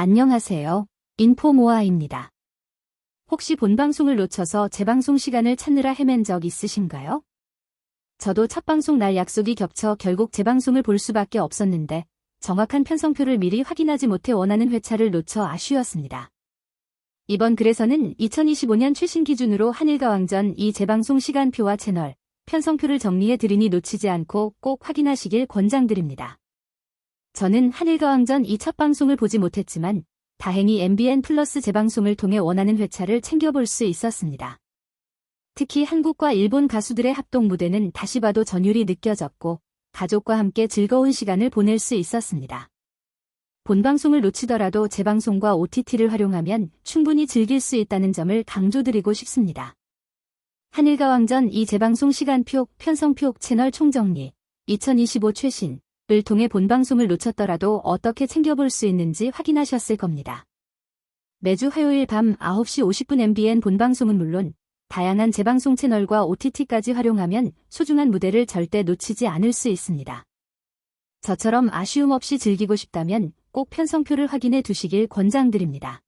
안녕하세요. 인포모아입니다. 혹시 본 방송을 놓쳐서 재방송 시간을 찾느라 헤맨 적 있으신가요? 저도 첫 방송 날 약속이 겹쳐 결국 재방송을 볼 수밖에 없었는데 정확한 편성표를 미리 확인하지 못해 원하는 회차를 놓쳐 아쉬웠습니다. 이번 글에서는 2025년 최신 기준으로 한일가왕전 이 재방송 시간표와 채널, 편성표를 정리해 드리니 놓치지 않고 꼭 확인하시길 권장드립니다. 저는 한일가왕전 이첫 방송을 보지 못했지만 다행히 MBN 플러스 재방송을 통해 원하는 회차를 챙겨볼 수 있었습니다. 특히 한국과 일본 가수들의 합동 무대는 다시 봐도 전율이 느껴졌고 가족과 함께 즐거운 시간을 보낼 수 있었습니다. 본 방송을 놓치더라도 재방송과 OTT를 활용하면 충분히 즐길 수 있다는 점을 강조드리고 싶습니다. 한일가왕전 이 재방송 시간표, 편성표, 채널 총정리, 2025 최신, 을 통해 본방송을 놓쳤더라도 어떻게 챙겨볼 수 있는지 확인하셨을 겁니다. 매주 화요일 밤 9시 50분 MBN 본방송은 물론 다양한 재방송 채널과 OTT까지 활용하면 소중한 무대를 절대 놓치지 않을 수 있습니다. 저처럼 아쉬움 없이 즐기고 싶다면 꼭 편성표를 확인해 두시길 권장드립니다.